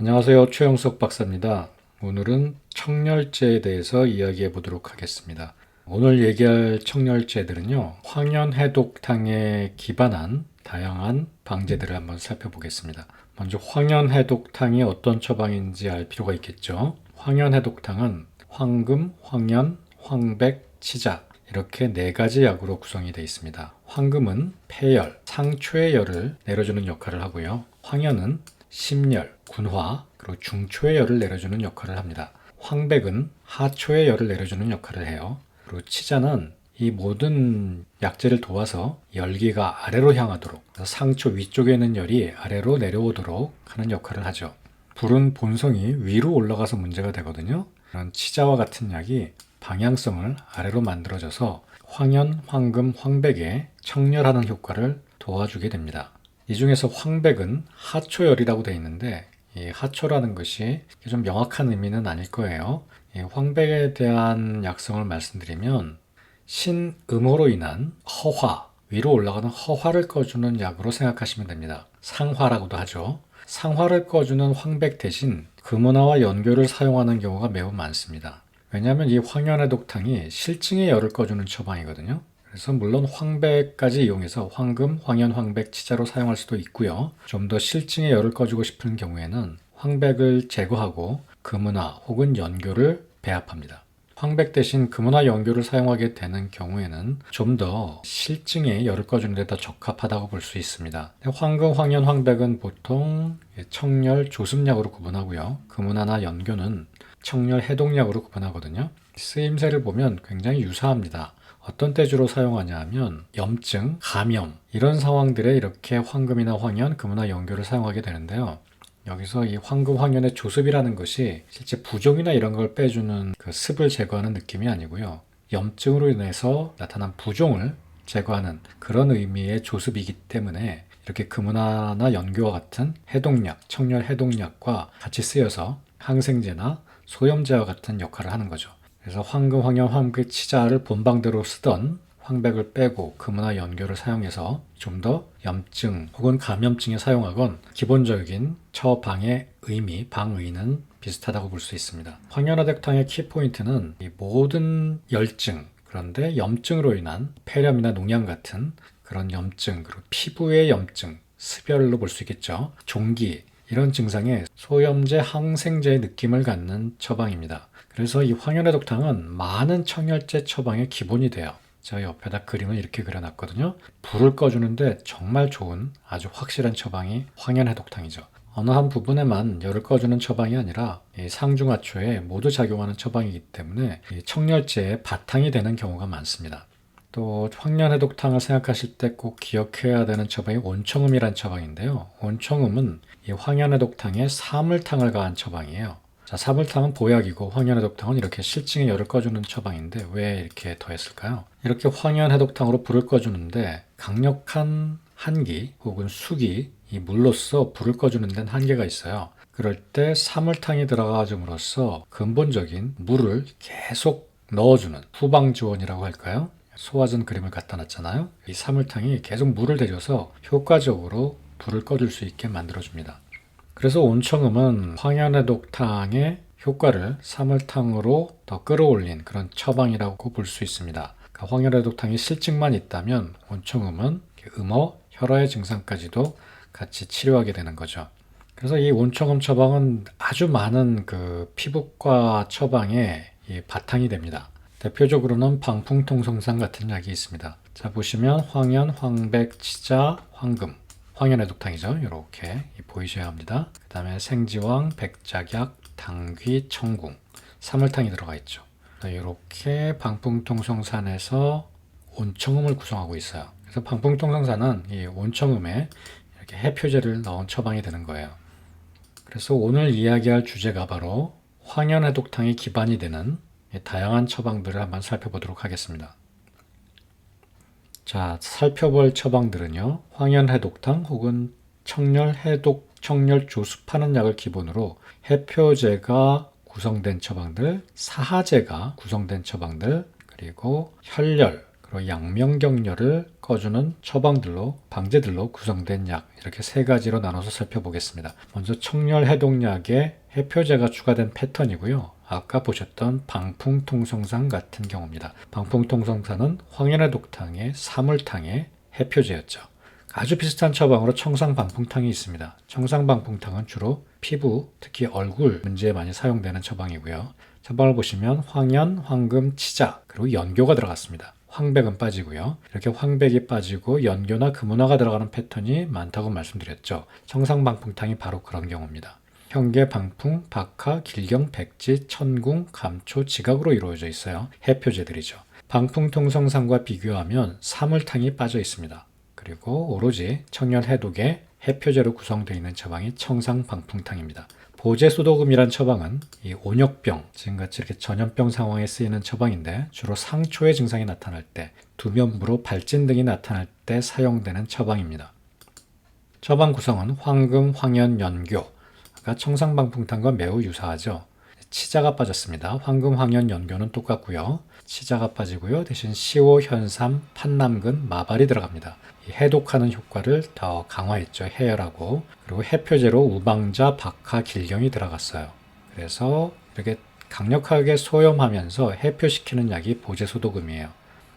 안녕하세요. 최영석 박사입니다. 오늘은 청열제에 대해서 이야기해 보도록 하겠습니다. 오늘 얘기할 청열제들은요, 황연 해독탕에 기반한 다양한 방제들을 한번 살펴보겠습니다. 먼저 황연 해독탕이 어떤 처방인지 알 필요가 있겠죠. 황연 해독탕은 황금, 황연, 황백, 치자 이렇게 네 가지 약으로 구성이 되어 있습니다. 황금은 폐열, 상초의 열을 내려주는 역할을 하고요. 황연은 심열, 군화, 그리고 중초의 열을 내려주는 역할을 합니다. 황백은 하초의 열을 내려주는 역할을 해요. 그리고 치자는 이 모든 약재를 도와서 열기가 아래로 향하도록 상초 위쪽에 있는 열이 아래로 내려오도록 하는 역할을 하죠. 불은 본성이 위로 올라가서 문제가 되거든요. 그런 치자와 같은 약이 방향성을 아래로 만들어져서 황연, 황금, 황백에 청열하는 효과를 도와주게 됩니다. 이 중에서 황백은 하초열이라고 되어 있는데 이 하초라는 것이 좀 명확한 의미는 아닐 거예요. 이 황백에 대한 약성을 말씀드리면 신음호로 인한 허화, 위로 올라가는 허화를 꺼주는 약으로 생각하시면 됩니다. 상화라고도 하죠. 상화를 꺼주는 황백 대신 금은화와 연교를 사용하는 경우가 매우 많습니다. 왜냐하면 이 황연해독탕이 실증의 열을 꺼주는 처방이거든요. 그래서 물론 황백까지 이용해서 황금, 황연, 황백, 치자로 사용할 수도 있고요. 좀 더 실증의 열을 꺼주고 싶은 경우에는 황백을 제거하고 금은화 혹은 연교를 배합합니다. 황백 대신 금은화 연교를 사용하게 되는 경우에는 좀 더 실증의 열을 꺼주는 데 더 적합하다고 볼 수 있습니다. 황금, 황연, 황백은 보통 청열, 조습약으로 구분하고요. 금은화나 연교는 청열, 해독약으로 구분하거든요. 쓰임새를 보면 굉장히 유사합니다. 어떤 때 주로 사용하냐 하면 염증, 감염 이런 상황들에 이렇게 황금이나 황연, 금은화 연교를 사용하게 되는데요. 여기서 이 황금 황연의 조습이라는 것이 실제 부종이나 이런 걸 빼주는 그 습을 제거하는 느낌이 아니고요. 염증으로 인해서 나타난 부종을 제거하는 그런 의미의 조습이기 때문에 이렇게 금은화나 연교와 같은 해독약, 청열 해독약과 같이 쓰여서 항생제나 소염제와 같은 역할을 하는 거죠. 그래서 황금, 황연, 황백 치자를 본방대로 쓰던 황백을 빼고 금은화 연교를 사용해서 좀 더 염증 혹은 감염증에 사용하건 기본적인 처방의 의미, 방의는 비슷하다고 볼 수 있습니다. 황연화백탕의 키포인트는 이 모든 열증, 그런데 염증으로 인한 폐렴이나 농양 같은 그런 염증, 그리고 피부의 염증, 습열로 볼 수 있겠죠. 종기, 이런 증상에 소염제, 항생제의 느낌을 갖는 처방입니다. 그래서 이 황연해독탕은 많은 청열제 처방의 기본이 돼요. 제가 옆에다 그림을 이렇게 그려놨거든요. 불을 꺼주는데 정말 좋은 아주 확실한 처방이 황연해독탕이죠. 어느 한 부분에만 열을 꺼주는 처방이 아니라 상중하초에 모두 작용하는 처방이기 때문에 청열제의 바탕이 되는 경우가 많습니다. 또 황련해독탕을 생각하실 때 꼭 기억해야 되는 처방이 온청음이란 처방인데요. 온청음은 이 황연해독탕에 사물탕을 가한 처방이에요. 자, 사물탕은 보약이고 황연해독탕은 이렇게 실증의 열을 꺼주는 처방인데 왜 이렇게 더했을까요? 이렇게 황연해독탕으로 불을 꺼주는데 강력한 한기 혹은 수기 이 물로써 불을 꺼주는 데는 한계가 있어요. 그럴 때 사물탕이 들어가줌으로써 근본적인 물을 계속 넣어주는 후방 지원이라고 할까요? 소화전 그림을 갖다 놨잖아요. 이 사물탕이 계속 물을 대줘서 효과적으로 불을 꺼줄 수 있게 만들어줍니다. 그래서 온청음은 황연해독탕의 효과를 사물탕으로 더 끌어올린 그런 처방이라고 볼 수 있습니다. 그러니까 황연해독탕이 실증만 있다면 온청음은 음어, 혈화의 증상까지도 같이 치료하게 되는 거죠. 그래서 이 온청음 처방은 아주 많은 그 피부과 처방의 바탕이 됩니다. 대표적으로는 방풍통성상 같은 약이 있습니다. 자 보시면 황연, 황백, 치자, 황금, 황연의 독탕이죠. 이렇게 보이셔야 합니다. 그 다음에 생지왕, 백작약, 당귀, 청궁, 사물탕이 들어가 있죠. 이렇게 방풍통성산에서 온청음을 구성하고 있어요. 그래서 방풍통성산은 이 온청음에 이렇게 해표제를 넣은 처방이 되는 거예요. 그래서 오늘 이야기할 주제가 바로 황연해독탕이 기반이 되는 다양한 처방들을 한번 살펴보도록 하겠습니다. 자, 살펴볼 처방들은요. 황연 해독탕 혹은 청열 해독, 청열조습하는 약을 기본으로 해표제가 구성된 처방들, 사하제가 구성된 처방들, 그리고 혈열, 그리고 양명경렬을 꺼주는 처방들로 방제들로 구성된 약 이렇게 세 가지로 나눠서 살펴보겠습니다. 먼저 청열 해독약에 해표제가 추가된 패턴이고요. 아까 보셨던 방풍통성상 같은 경우입니다. 방풍통성산은 황연해독탕의 사물탕의 해표제였죠. 아주 비슷한 처방으로 청상방풍탕이 있습니다. 청상방풍탕은 주로 피부, 특히 얼굴 문제에 많이 사용되는 처방이고요. 처방을 보시면 황연, 황금, 치자, 그리고 연교가 들어갔습니다. 황백은 빠지고요. 이렇게 황백이 빠지고 연교나 금은화가 들어가는 패턴이 많다고 말씀드렸죠. 청상방풍탕이 바로 그런 경우입니다. 현계, 방풍, 박하, 길경, 백지, 천궁, 감초, 지각으로 이루어져 있어요. 해표제들이죠. 방풍통성상과 비교하면 사물탕이 빠져 있습니다. 그리고 오로지 청열해독의 해표제로 구성되어 있는 처방이 청상방풍탕입니다. 보제소독음이란 처방은 이 온역병, 지금같이 이렇게 전염병 상황에 쓰이는 처방인데 주로 상초의 증상이 나타날 때, 두면부로 발진 등이 나타날 때 사용되는 처방입니다. 처방 구성은 황금, 황연, 연교, 아까 청상방풍탕과 매우 유사하죠. 치자가 빠졌습니다. 황금, 황연, 연교는 똑같고요. 치자가 빠지고요. 대신 시오, 현삼, 판남근, 마발이 들어갑니다. 해독하는 효과를 더 강화했죠. 해열하고 그리고 해표제로 우방자, 박하, 길경이 들어갔어요. 그래서 이렇게 강력하게 소염하면서 해표시키는 약이 보제소독음이에요.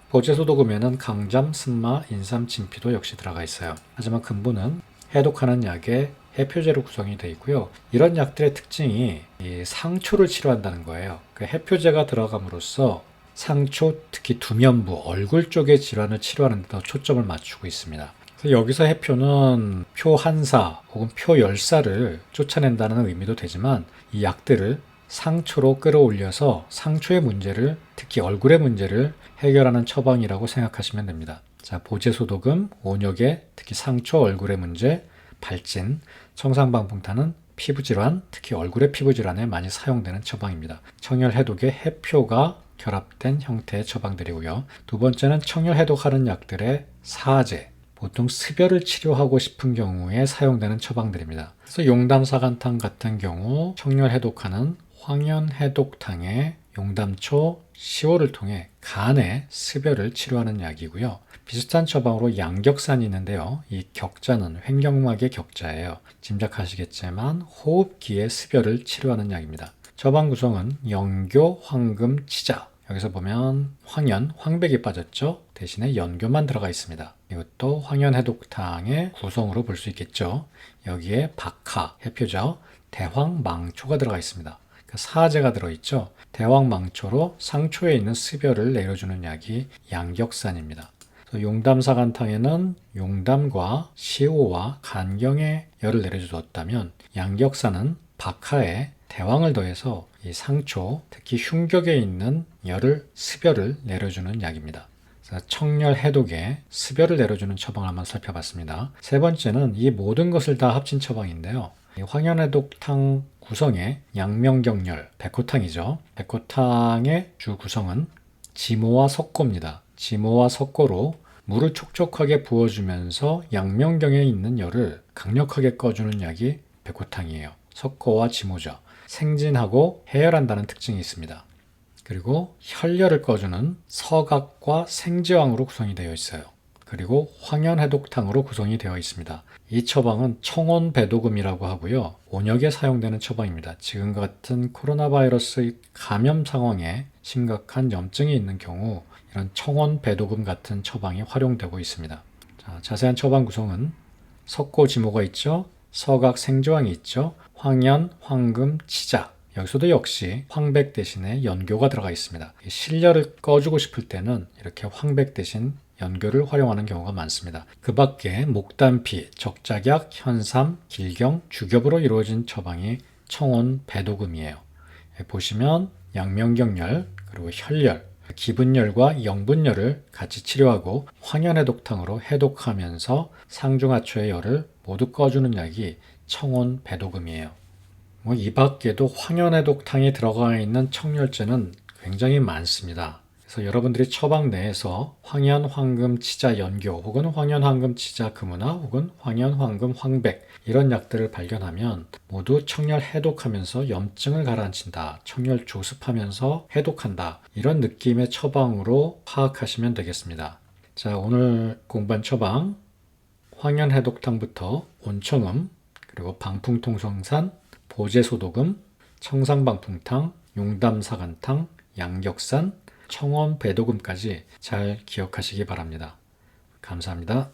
보제소독음에는 강잠, 승마, 인삼, 진피도 역시 들어가 있어요. 하지만 근본은 해독하는 약의 해표제로 구성이 되어 있고요. 이런 약들의 특징이 상초를 치료한다는 거예요. 그 해표제가 들어감으로써 상초, 특히 두면부, 얼굴 쪽의 질환을 치료하는 데더 초점을 맞추고 있습니다. 여기서 해표는 표 한사 혹은 표 열사를 쫓아낸다는 의미도 되지만 이 약들을 상초로 끌어올려서 상초의 문제를 특히 얼굴의 문제를 해결하는 처방이라고 생각하시면 됩니다. 자, 보제 소독음, 온역의 특히 상초 얼굴의 문제, 발진, 청상방풍탄은 피부질환, 특히 얼굴의 피부질환에 많이 사용되는 처방입니다. 청열 해독의 해표가 결합된 형태의 처방들이고요. 두 번째는 청열 해독하는 약들의 사제, 보통 습열을 치료하고 싶은 경우에 사용되는 처방들입니다. 그래서 용담사간탕 같은 경우 청열 해독하는 황연 해독탕에 용담초, 시호를 통해 간의 습열을 치료하는 약이고요. 비슷한 처방으로 양격산이 있는데요. 이 격자는 횡격막의 격자예요. 짐작하시겠지만 호흡기의 습열을 치료하는 약입니다. 처방 구성은 영교, 황금, 치자. 여기서 보면 황연, 황백이 빠졌죠. 대신에 연교만 들어가 있습니다. 이것도 황연 해독탕의 구성으로 볼 수 있겠죠. 여기에 박하, 해표죠. 대황 망초가 들어가 있습니다. 그 사제가 들어있죠. 대황망초로 상초에 있는 습열을 내려주는 약이 양격산입니다. 용담사간탕에는 용담과 시오와 간경의 열을 내려주었다면 양격산은 박하에 대왕을 더해서 이 상초, 특히 흉격에 있는 열을 습열을 내려주는 약입니다. 청열 해독에 습열을 내려주는 처방을 한번 살펴봤습니다. 세 번째는 이 모든 것을 다 합친 처방인데요. 황연해독탕 구성의 양명경열, 백호탕이죠. 백호탕의 주 구성은 지모와 석고입니다. 지모와 석고로 물을 촉촉하게 부어주면서 양명경에 있는 열을 강력하게 꺼주는 약이 백호탕이에요. 석고와 지모죠. 생진하고 해열한다는 특징이 있습니다. 그리고 혈열을 꺼주는 서각과 생지왕으로 구성이 되어 있어요. 그리고 황연해독탕으로 구성이 되어 있습니다. 이 처방은 청온배독음이라고 하고요. 온역에 사용되는 처방입니다. 지금 같은 코로나 바이러스 감염 상황에 심각한 염증이 있는 경우 이런 청온배독음 같은 처방이 활용되고 있습니다. 자, 자세한 처방 구성은 석고지모가 있죠. 서각 생조항이 있죠. 황연, 황금, 치자. 여기서도 역시 황백 대신에 연교가 들어가 있습니다. 실려를 꺼주고 싶을 때는 이렇게 황백 대신 연교를 활용하는 경우가 많습니다. 그 밖에 목단피, 적작약, 현삼, 길경, 주겹으로 이루어진 처방이 청온 배도금이에요. 보시면 양명경열, 그리고 혈열, 기분열과 영분열을 같이 치료하고 황연해독탕으로 해독하면서 상중하초의 열을 모두 꺼주는 약이 청온 배도금이에요. 뭐 이 밖에도 황연해독탕이 들어가 있는 청열제는 굉장히 많습니다. 그래서 여러분들이 처방 내에서 황연, 황금, 치자, 연교 혹은 황연, 황금, 치자, 금은화 혹은 황연, 황금, 황백 이런 약들을 발견하면 모두 청열 해독하면서 염증을 가라앉힌다. 청열 조습하면서 해독한다. 이런 느낌의 처방으로 파악하시면 되겠습니다. 자, 오늘 공부한 처방 황연 해독탕부터 온청음 그리고 방풍통성산, 보제소독음, 청상방풍탕, 용담사간탕, 양격산, 청원 배도금까지 잘 기억하시기 바랍니다. 감사합니다.